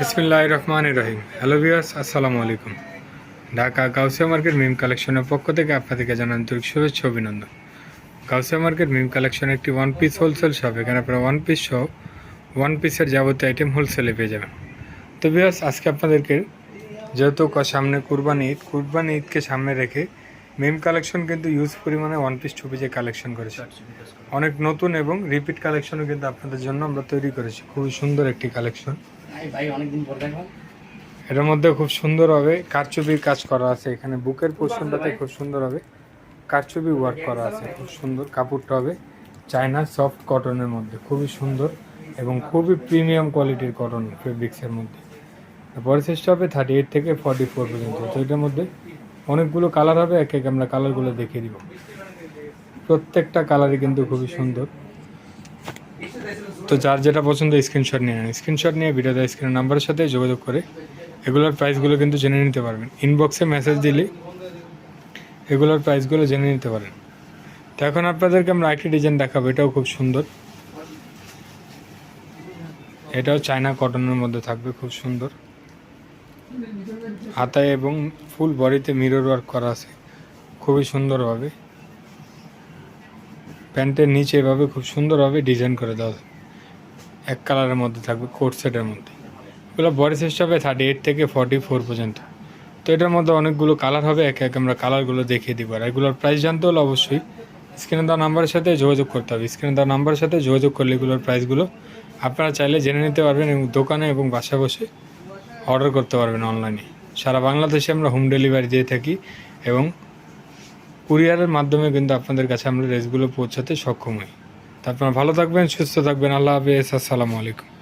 বিসমিল্লাহ রহমান রহিম hello viewers, আসসালামু আলাইকুম। ঢাকা গাউসিয়া মার্কেট মিম কালেকশনের পক্ষ থেকে আপনাদেরকে জানান আন্তরিক শুভেচ্ছা অভিনন্দন। গাউসিয়া মার্কেট মিম কালেকশন একটি ওয়ান পিস হোলসেল শপ এখানে আপনারা ওয়ান পিস সহ ওয়ান পিসের যাবতীয় আইটেম হোলসেলে পেয়ে যাবেন। তো ভিউয়ার্স, আজকে আপনাদেরকে যেহেতু সামনে কুরবানি ঈদ, কুরবানি ঈদকে সামনে রেখে মিম কালেকশন কিন্তু ইউজ পরিমাণে ওয়ান পিস টু পিসে কালেকশন করেছে। অনেক নতুন এবং রিপিট কালেকশনও কিন্তু আপনাদের জন্য আমরা তৈরি করেছি। খুবই সুন্দর একটি কালেকশন। ভাই ভাই অনেকদিন পর দেখা। এটার মধ্যে খুব সুন্দর হবে। কারচুপির কাজ করা আছে এখানে। বুকের পোর্শনটাতে খুব সুন্দরভাবে কারচুপি ওয়ার্ক করা আছে। খুব সুন্দর কাপড়টা হবে। চায়না সফট কটনের মধ্যে। খুবই সুন্দর এবং খুবই প্রিমিয়াম কোয়ালিটির কটন ফেব্রিক্সের মধ্যে। পরে চেষ্টা হবে থার্টি এইট থেকে ফর্টি ফোর পর্যন্ত। তো এটার মধ্যে অনেকগুলো কালার হবে। এক এক আমরা কালারগুলো দেখিয়ে দিব। প্রত্যেকটা কালারই কিন্তু খুবই সুন্দর। তো যার যেটা পছন্দ স্ক্রিনশট নিয়ে নেন। স্ক্রিনশট নিয়ে ভিডিওতে স্ক্রিনের নাম্বারের সাথে যোগাযোগ করে এগুলোর প্রাইসগুলো কিন্তু জেনে নিতে পারবেন। ইনবক্সে মেসেজ দিলে এগুলোর প্রাইসগুলো জেনে নিতে পারেন। তো এখন আপনাদেরকে আমরা আইটি ডিজাইন দেখাবো, এটাও খুব সুন্দর। এটাও চায়না কটনের মধ্যে থাকবে, খুব সুন্দর। হাতায় এবং ফুল বডিতে মিরর ওয়ার্ক করা আছে। খুবই সুন্দরভাবে। প্যান্টের নিচে এভাবে খুব সুন্দরভাবে ডিজাইন করে দেওয়া। এক কালারের মধ্যে থাকবে কোট সেটের মধ্যে। এগুলো বডি সাইজ হবে থার্টি এইট থেকে ফর্টি ফোর পর্যন্ত। তো এটার মধ্যে অনেকগুলো কালার হবে, এক এক আমরা কালারগুলো দেখিয়ে দিব। আর এগুলোর প্রাইস জানতে হলে অবশ্যই স্ক্রিনে দেওয়া নাম্বারের সাথে যোগাযোগ করতে হবে। স্ক্রিনে দেওয়া নাম্বারের সাথে যোগাযোগ করলে এগুলোর প্রাইসগুলো আপনারা চাইলে জেনে নিতে পারবেন এবং দোকানে এবং বাসা বসে অর্ডার করতে পারবেন অনলাইনে সারা বাংলাদেশে আমরা হোম ডেলিভারি দিয়ে থাকি এবং কুরিয়ারের মাধ্যমে কিন্তু আপনাদের কাছে আমরা রেসগুলো পৌঁছাতে সক্ষম হই। তা আপনারা ভালো থাকবেন, সুস্থ থাকবেন। আল্লাহ হাফেজ, আসসালামু আলাইকুম।